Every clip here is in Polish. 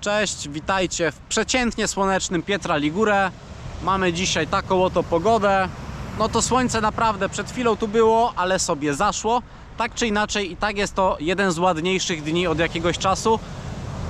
Cześć, witajcie w przeciętnie słonecznym Pietra Ligure. Mamy dzisiaj taką oto pogodę. No to słońce naprawdę przed chwilą tu było, ale sobie zaszło. Tak czy inaczej i tak jest to jeden z ładniejszych dni od jakiegoś czasu,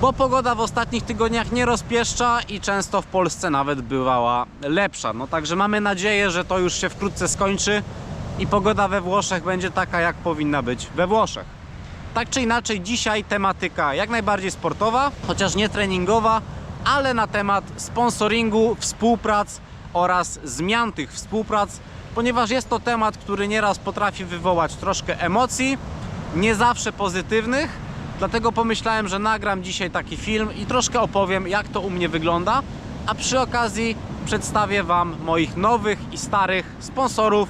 bo pogoda w ostatnich tygodniach nie rozpieszcza i często w Polsce nawet bywała lepsza. No także mamy nadzieję, że to już się wkrótce skończy i pogoda we Włoszech będzie taka, jak powinna być we Włoszech. Tak czy inaczej, dzisiaj tematyka jak najbardziej sportowa, chociaż nie treningowa, ale na temat sponsoringu, współprac oraz zmian tych współprac, ponieważ jest to temat, który nieraz potrafi wywołać troszkę emocji, nie zawsze pozytywnych. Dlatego pomyślałem, że nagram dzisiaj taki film i troszkę opowiem, jak to u mnie wygląda, a przy okazji przedstawię Wam moich nowych i starych sponsorów,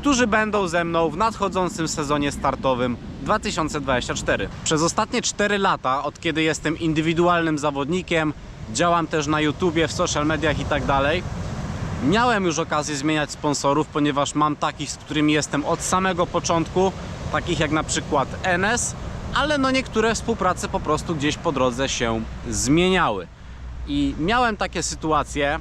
którzy będą ze mną w nadchodzącym sezonie startowym 2024. Przez ostatnie 4 lata, od kiedy jestem indywidualnym zawodnikiem, działam też na YouTubie, w social mediach i tak dalej. Miałem już okazję zmieniać sponsorów, ponieważ mam takich, z którymi jestem od samego początku, takich jak na przykład NS, ale no niektóre współprace po prostu gdzieś po drodze się zmieniały. I miałem takie sytuacje,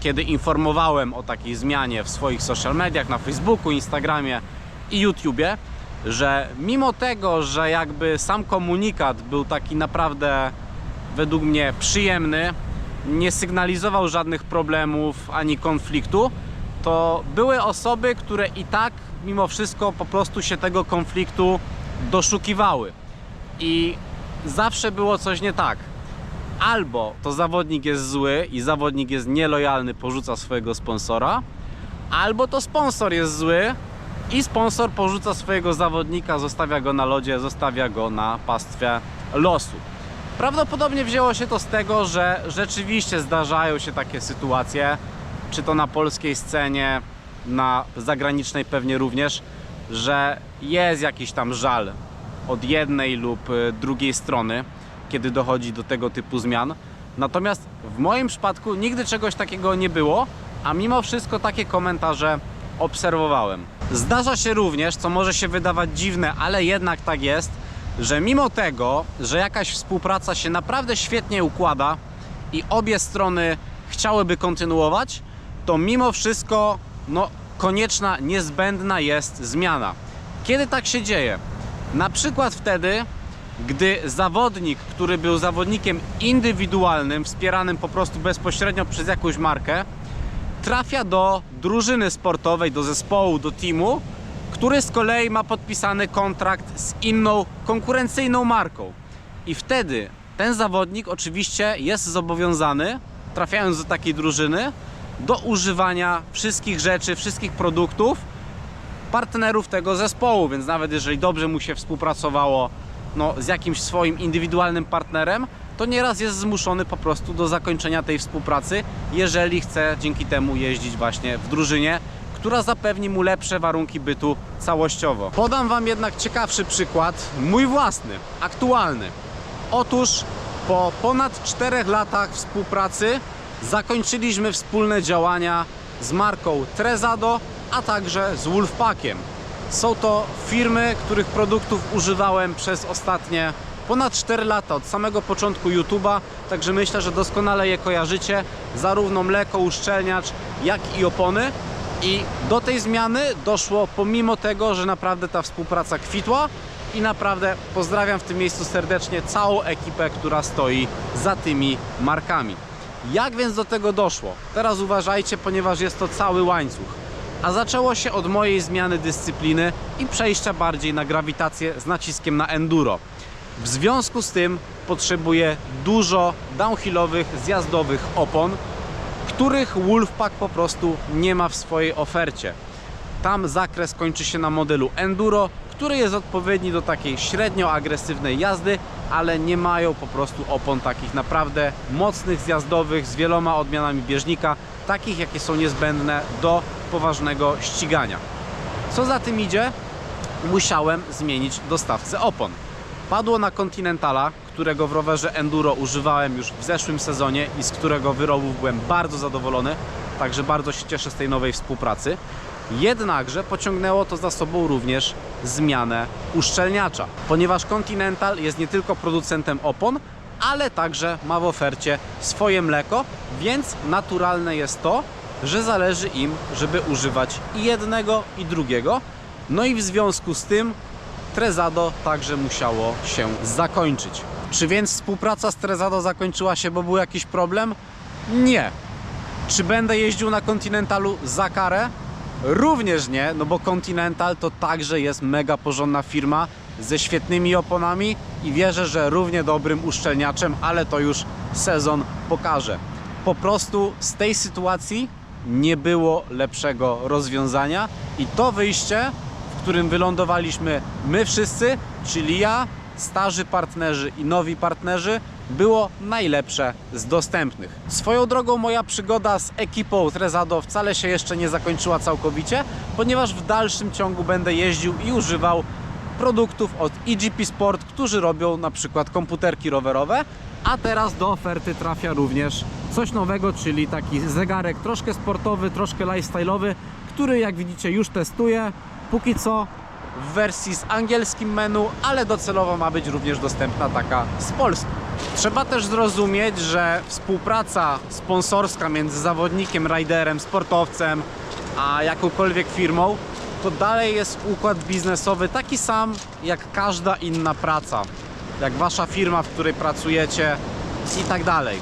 kiedy informowałem o takiej zmianie w swoich social mediach, na Facebooku, Instagramie i YouTubie, że mimo tego, że jakby sam komunikat był taki naprawdę według mnie przyjemny, nie sygnalizował żadnych problemów ani konfliktu, to były osoby, które i tak mimo wszystko po prostu się tego konfliktu doszukiwały. I zawsze było coś nie tak albo to zawodnik jest zły i zawodnik jest nielojalny, porzuca swojego sponsora, albo to sponsor jest zły i sponsor porzuca swojego zawodnika, zostawia go na lodzie, zostawia go na pastwę losu. Prawdopodobnie wzięło się to z tego, że rzeczywiście zdarzają się takie sytuacje, czy to na polskiej scenie, na zagranicznej pewnie również, że jest jakiś tam żal od jednej lub y, drugiej strony, kiedy dochodzi do tego typu zmian. Natomiast w moim przypadku nigdy czegoś takiego nie było, a mimo wszystko takie komentarze obserwowałem. Zdarza się również, co może się wydawać dziwne, ale jednak tak jest, że mimo tego, że jakaś współpraca się naprawdę świetnie układa i obie strony chciałyby kontynuować, to mimo wszystko no, konieczna, niezbędna jest zmiana. Kiedy tak się dzieje? Na przykład wtedy, gdy zawodnik, który był zawodnikiem indywidualnym, wspieranym po prostu bezpośrednio przez jakąś markę, trafia do drużyny sportowej, do zespołu, do teamu, który z kolei ma podpisany kontrakt z inną konkurencyjną marką. I wtedy ten zawodnik oczywiście jest zobowiązany, trafiając do takiej drużyny, do używania wszystkich rzeczy, wszystkich produktów partnerów tego zespołu, więc nawet jeżeli dobrze mu się współpracowało no, z jakimś swoim indywidualnym partnerem, to nieraz jest zmuszony po prostu do zakończenia tej współpracy, jeżeli chce dzięki temu jeździć właśnie w drużynie, która zapewni mu lepsze warunki bytu całościowo. Podam Wam jednak ciekawszy przykład, mój własny, aktualny. Otóż po ponad 4 latach współpracy zakończyliśmy wspólne działania z marką Trezado, a także z Wolfpackiem. Są to firmy, których produktów używałem przez ostatnie ponad 4 lata, od samego początku YouTube'a, także myślę, że doskonale je kojarzycie, zarówno mleko, uszczelniacz, jak i opony. I do tej zmiany doszło pomimo tego, że naprawdę ta współpraca kwitła i naprawdę pozdrawiam w tym miejscu serdecznie całą ekipę, która stoi za tymi markami. Jak więc do tego doszło? Teraz uważajcie, ponieważ jest to cały łańcuch a zaczęło się od mojej zmiany dyscypliny i przejścia bardziej na grawitację z naciskiem na enduro. W związku z tym potrzebuję dużo downhillowych, zjazdowych opon, których Wolfpack po prostu nie ma w swojej ofercie. Tam zakres kończy się na modelu enduro, który jest odpowiedni do takiej średnio agresywnej jazdy, ale nie mają po prostu opon takich naprawdę mocnych, zjazdowych, z wieloma odmianami bieżnika, takich jakie są niezbędne do poważnego ścigania. Co za tym idzie? Musiałem zmienić dostawcę opon. Padło na Continentala, którego w rowerze enduro używałem już w zeszłym sezonie i z którego wyrobów byłem bardzo zadowolony, także bardzo się cieszę z tej nowej współpracy. Jednakże pociągnęło to za sobą również zmianę uszczelniacza, ponieważ Continental jest nie tylko producentem opon, ale także ma w ofercie swoje mleko, więc naturalne jest to, że zależy im, żeby używać i jednego, i drugiego. No i w związku z tym Trezado także musiało się zakończyć. Czy więc współpraca z Trezado zakończyła się, bo był jakiś problem? Nie. Czy będę jeździł na Continentalu za karę? Również nie, no bo Continental to także jest mega porządna firma ze świetnymi oponami i wierzę, że równie dobrym uszczelniaczem, ale to już sezon pokaże. Po prostu z tej sytuacji nie było lepszego rozwiązania i to wyjście, w którym wylądowaliśmy my wszyscy, czyli ja, starzy partnerzy i nowi partnerzy, było najlepsze z dostępnych. Swoją drogą moja przygoda z ekipą Trezado wcale się jeszcze nie zakończyła całkowicie, ponieważ w dalszym ciągu będę jeździł i używał produktów od EGP Sport, którzy robią na przykład komputerki rowerowe, a teraz do oferty trafia również coś nowego, czyli taki zegarek troszkę sportowy, troszkę lifestyle'owy, który jak widzicie już testuję. Póki co w wersji z angielskim menu, ale docelowo ma być również dostępna taka z Polski. Trzeba też zrozumieć, że współpraca sponsorska między zawodnikiem, riderem, sportowcem, a jakąkolwiek firmą, to dalej jest układ biznesowy taki sam jak każda inna praca. Jak wasza firma, w której pracujecie i tak dalej.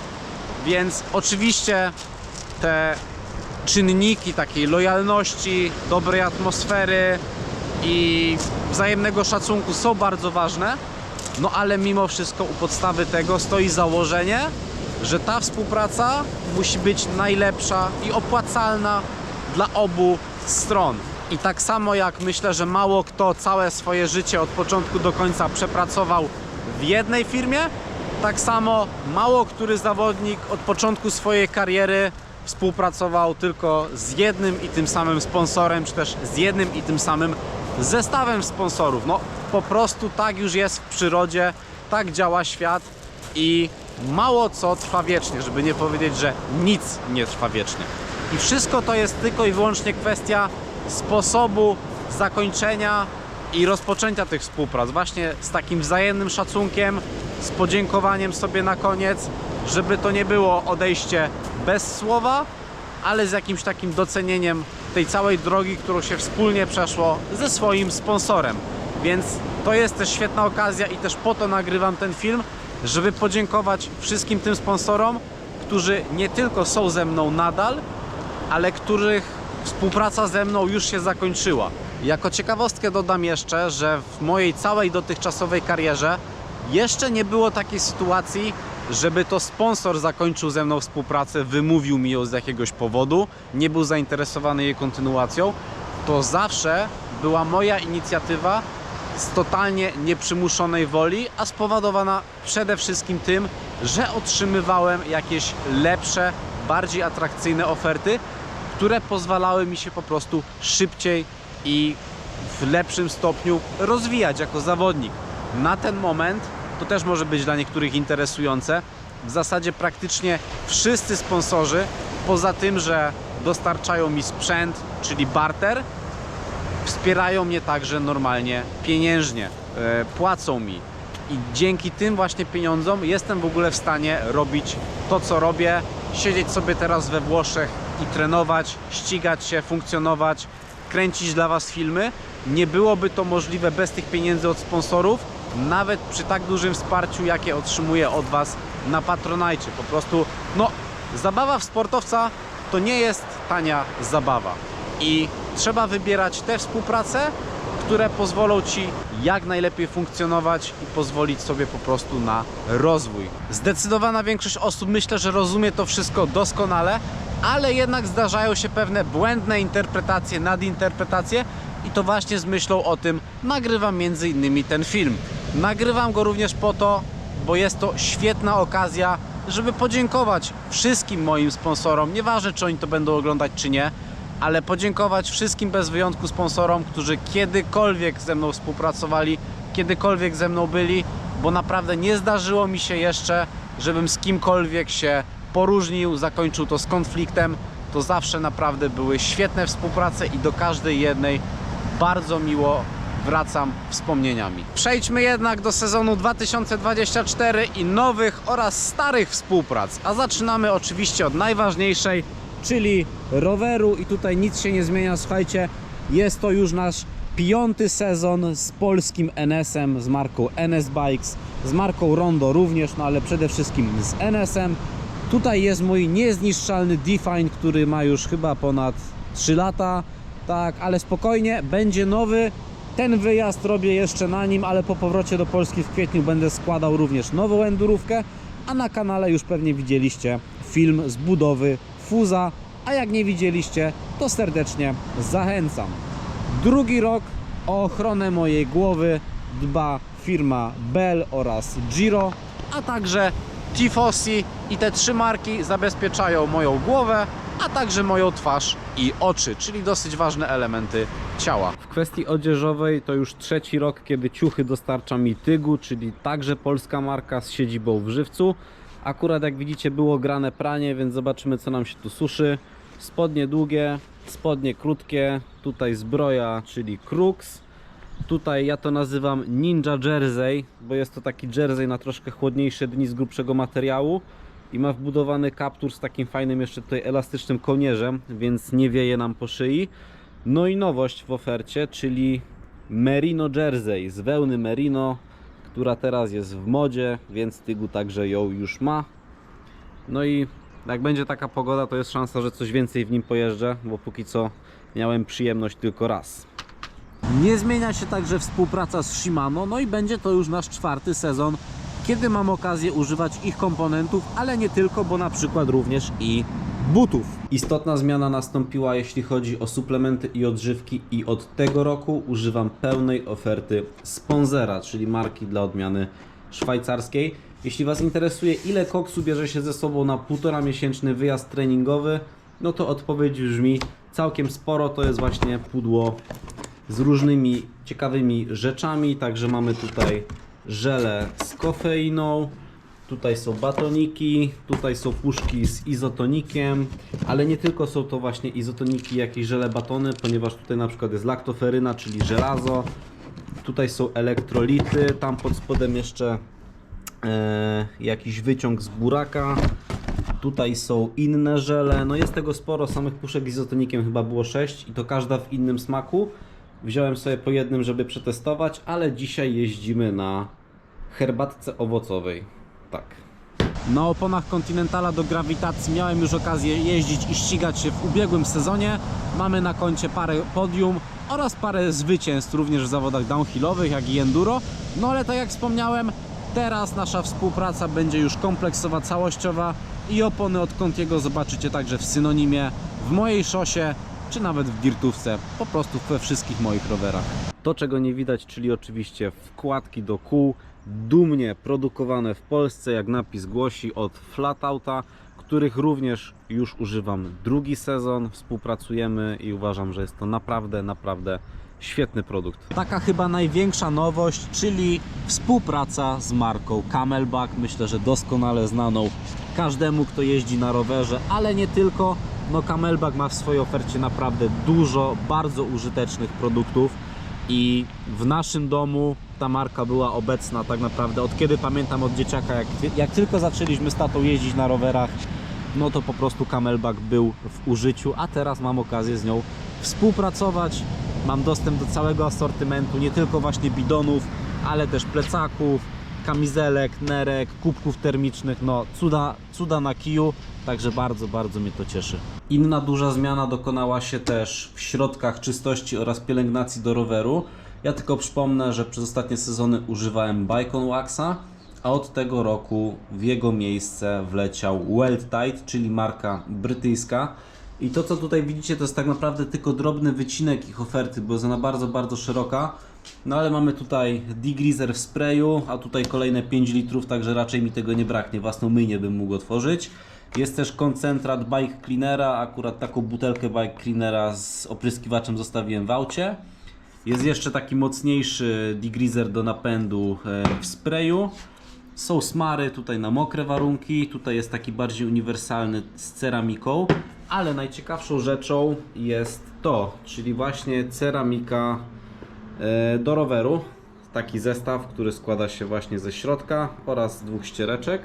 Więc oczywiście te czynniki takiej lojalności, dobrej atmosfery i wzajemnego szacunku są bardzo ważne, no ale mimo wszystko u podstawy tego stoi założenie, że ta współpraca musi być najlepsza i opłacalna dla obu stron. I tak samo jak myślę, że mało kto całe swoje życie od początku do końca przepracował w jednej firmie, tak samo mało który zawodnik od początku swojej kariery współpracował tylko z jednym i tym samym sponsorem, czy też z jednym i tym samym zestawem sponsorów. No po prostu tak już jest w przyrodzie, tak działa świat i mało co trwa wiecznie, żeby nie powiedzieć, że nic nie trwa wiecznie. I wszystko to jest tylko i wyłącznie kwestia sposobu zakończenia i rozpoczęcia tych współprac. Właśnie z takim wzajemnym szacunkiem, z podziękowaniem sobie na koniec, żeby to nie było odejście bez słowa, ale z jakimś takim docenieniem tej całej drogi, którą się wspólnie przeszło ze swoim sponsorem. Więc to jest też świetna okazja i też po to nagrywam ten film, żeby podziękować wszystkim tym sponsorom, którzy nie tylko są ze mną nadal, ale których współpraca ze mną już się zakończyła. Jako ciekawostkę dodam jeszcze, że w mojej całej dotychczasowej karierze jeszcze nie było takiej sytuacji, żeby to sponsor zakończył ze mną współpracę, wymówił mi ją z jakiegoś powodu, nie był zainteresowany jej kontynuacją. To zawsze była moja inicjatywa z totalnie nieprzymuszonej woli, a spowodowana przede wszystkim tym, że otrzymywałem jakieś lepsze, bardziej atrakcyjne oferty, które pozwalały mi się po prostu szybciej i w lepszym stopniu rozwijać jako zawodnik. Na ten moment to też może być dla niektórych interesujące. W zasadzie praktycznie wszyscy sponsorzy, poza tym, że dostarczają mi sprzęt, czyli barter, wspierają mnie także normalnie pieniężnie, e, płacą mi. I dzięki tym właśnie pieniądzom jestem w ogóle w stanie robić to, co robię, siedzieć sobie teraz we Włoszech i trenować, ścigać się, funkcjonować, kręcić dla Was filmy. Nie byłoby to możliwe bez tych pieniędzy od sponsorów, nawet przy tak dużym wsparciu, jakie otrzymuję od Was na Patronajcie. Po prostu, no, zabawa w sportowca to nie jest tania zabawa. I trzeba wybierać te współprace, które pozwolą Ci jak najlepiej funkcjonować i pozwolić sobie po prostu na rozwój. Zdecydowana większość osób myślę, że rozumie to wszystko doskonale, ale jednak zdarzają się pewne błędne interpretacje, nadinterpretacje i to właśnie z myślą o tym nagrywam między innymi ten film. Nagrywam go również po to, bo jest to świetna okazja, żeby podziękować wszystkim moim sponsorom, nieważne czy oni to będą oglądać czy nie, ale podziękować wszystkim bez wyjątku sponsorom, którzy kiedykolwiek ze mną współpracowali, kiedykolwiek ze mną byli, bo naprawdę nie zdarzyło mi się jeszcze, żebym z kimkolwiek się poróżnił, zakończył to z konfliktem. To zawsze naprawdę były świetne współprace i do każdej jednej bardzo miło wracam wspomnieniami. Przejdźmy jednak do sezonu 2024 i nowych oraz starych współprac, a zaczynamy oczywiście od najważniejszej, czyli roweru i tutaj nic się nie zmienia, słuchajcie, jest to już nasz piąty sezon z polskim NS-em, z marką NS Bikes, z marką Rondo również, no ale przede wszystkim z NS-em. Tutaj jest mój niezniszczalny Define, który ma już chyba ponad 3 lata, tak, ale spokojnie, będzie nowy. Ten wyjazd robię jeszcze na nim, ale po powrocie do Polski w kwietniu będę składał również nową endurówkę, a na kanale już pewnie widzieliście film z budowy Fuza, a jak nie widzieliście, to serdecznie zachęcam. Drugi rok o ochronę mojej głowy dba firma Bell oraz Giro, a także Tifosi i te trzy marki zabezpieczają moją głowę, a także moją twarz i oczy, czyli dosyć ważne elementy ciała. W kwestii odzieżowej to już trzeci rok, kiedy ciuchy dostarcza mi Tygu, czyli także polska marka z siedzibą w Żywcu. Akurat jak widzicie było grane pranie, więc zobaczymy co nam się tu suszy. Spodnie długie, spodnie krótkie, tutaj zbroja, czyli Crux. Tutaj ja to nazywam Ninja Jersey, bo jest to taki jersey na troszkę chłodniejsze dni z grubszego materiału i ma wbudowany kaptur z takim fajnym jeszcze tutaj elastycznym kołnierzem, więc nie wieje nam po szyi. No i nowość w ofercie, czyli Merino Jersey z wełny Merino, która teraz jest w modzie, więc Tygu także ją już ma. No i jak będzie taka pogoda, to jest szansa, że coś więcej w nim pojeżdżę, bo póki co miałem przyjemność tylko raz. Nie zmienia się także współpraca z Shimano, no i będzie to już nasz czwarty sezon, kiedy mam okazję używać ich komponentów, ale nie tylko, bo na przykład również i butów. Istotna zmiana nastąpiła, jeśli chodzi o suplementy i odżywki i od tego roku używam pełnej oferty sponsora, czyli marki dla odmiany szwajcarskiej. Jeśli Was interesuje, ile koksu bierze się ze sobą na półtora miesięczny wyjazd treningowy, no to odpowiedź brzmi całkiem sporo. To jest właśnie pudło z różnymi ciekawymi rzeczami. Także mamy tutaj żele z kofeiną, tutaj są batoniki, tutaj są puszki z izotonikiem, ale nie tylko są to właśnie izotoniki, jakieś żele batony, ponieważ tutaj na przykład jest laktoferyna, czyli żelazo. Tutaj są elektrolity, tam pod spodem jeszcze e, jakiś wyciąg z buraka. Tutaj są inne żele. No jest tego sporo, samych puszek z izotonikiem chyba było 6 i to każda w innym smaku. Wziąłem sobie po jednym, żeby przetestować, ale dzisiaj jeździmy na herbatce owocowej. Tak. Na oponach Continentala do grawitacji miałem już okazję jeździć i ścigać się w ubiegłym sezonie. Mamy na koncie parę podium oraz parę zwycięstw również w zawodach downhillowych, jak i enduro. No ale tak jak wspomniałem, teraz nasza współpraca będzie już kompleksowa, całościowa i opony od Contiego zobaczycie także w synonimie, w mojej szosie, czy nawet w dirtówce, po prostu we wszystkich moich rowerach. To czego nie widać, czyli oczywiście wkładki do kół, dumnie produkowane w Polsce, jak napis głosi, od Flatouta, których również już używam drugi sezon, współpracujemy i uważam, że jest to naprawdę, naprawdę świetny produkt. Taka chyba największa nowość, czyli współpraca z marką Camelback, myślę, że doskonale znaną każdemu, kto jeździ na rowerze, ale nie tylko. No Camelback ma w swojej ofercie naprawdę dużo bardzo użytecznych produktów i w naszym domu ta marka była obecna tak naprawdę od kiedy pamiętam od dzieciaka, jak, jak tylko zaczęliśmy z tatą jeździć na rowerach, no to po prostu Camelback był w użyciu, a teraz mam okazję z nią współpracować. Mam dostęp do całego asortymentu, nie tylko właśnie bidonów, ale też plecaków, kamizelek, nerek, kubków termicznych, no cuda, cuda na kiju, także bardzo, bardzo mnie to cieszy. Inna duża zmiana dokonała się też w środkach czystości oraz pielęgnacji do roweru. Ja tylko przypomnę, że przez ostatnie sezony używałem Bicon Waxa, a od tego roku w jego miejsce wleciał Weld Tide, czyli marka brytyjska. I to co tutaj widzicie to jest tak naprawdę tylko drobny wycinek ich oferty, bo jest ona bardzo, bardzo szeroka. No ale mamy tutaj degreaser w sprayu, a tutaj kolejne 5 litrów, także raczej mi tego nie braknie. Własną myjnię bym mógł otworzyć. Jest też koncentrat bike cleanera, akurat taką butelkę bike cleanera z opryskiwaczem zostawiłem w aucie. Jest jeszcze taki mocniejszy degreaser do napędu e, w sprayu. Są smary tutaj na mokre warunki, tutaj jest taki bardziej uniwersalny z ceramiką, ale najciekawszą rzeczą jest to, czyli właśnie ceramika do roweru. Taki zestaw, który składa się właśnie ze środka oraz dwóch ściereczek.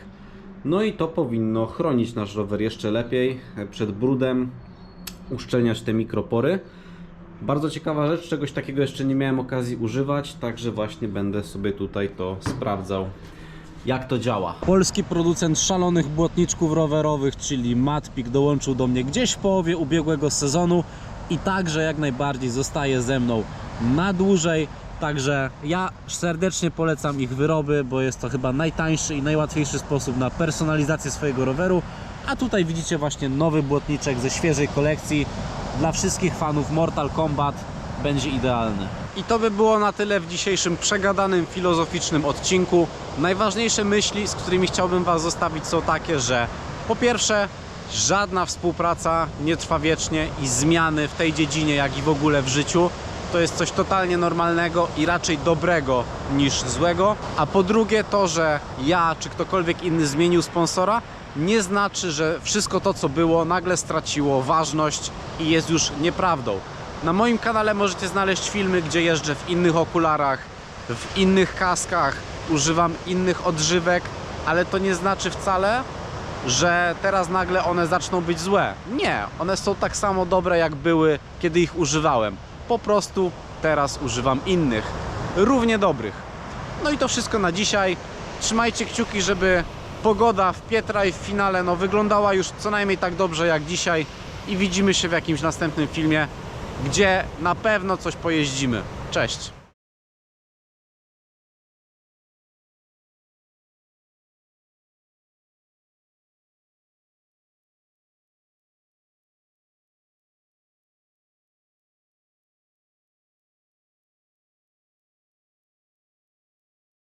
No i to powinno chronić nasz rower jeszcze lepiej e, przed brudem, uszczelniać te mikropory. Bardzo ciekawa rzecz, czegoś takiego jeszcze nie miałem okazji używać, także właśnie będę sobie tutaj to sprawdzał. Jak to działa? Polski producent szalonych błotniczków rowerowych, czyli Matpik, dołączył do mnie gdzieś w połowie ubiegłego sezonu i także jak najbardziej zostaje ze mną na dłużej. Także ja serdecznie polecam ich wyroby, bo jest to chyba najtańszy i najłatwiejszy sposób na personalizację swojego roweru. A tutaj widzicie właśnie nowy błotniczek ze świeżej kolekcji. Dla wszystkich fanów Mortal Kombat będzie idealny. I to by było na tyle w dzisiejszym przegadanym, filozoficznym odcinku. Najważniejsze myśli, z którymi chciałbym Was zostawić są takie, że po pierwsze, żadna współpraca nie trwa wiecznie i zmiany w tej dziedzinie, jak i w ogóle w życiu to jest coś totalnie normalnego i raczej dobrego niż złego. A po drugie to, że ja czy ktokolwiek inny zmienił sponsora, nie znaczy, że wszystko to, co było, nagle straciło ważność i jest już nieprawdą. Na moim kanale możecie znaleźć filmy, gdzie jeżdżę w innych okularach, w innych kaskach, używam innych odżywek, ale to nie znaczy wcale, że teraz nagle one zaczną być złe. Nie, one są tak samo dobre, jak były, kiedy ich używałem. Po prostu teraz używam innych, równie dobrych. No i to wszystko na dzisiaj. Trzymajcie kciuki, żeby pogoda w Pietra i w finale no, wyglądała już co najmniej tak dobrze jak dzisiaj i widzimy się w jakimś następnym filmie, gdzie na pewno coś pojeździmy. Cześć!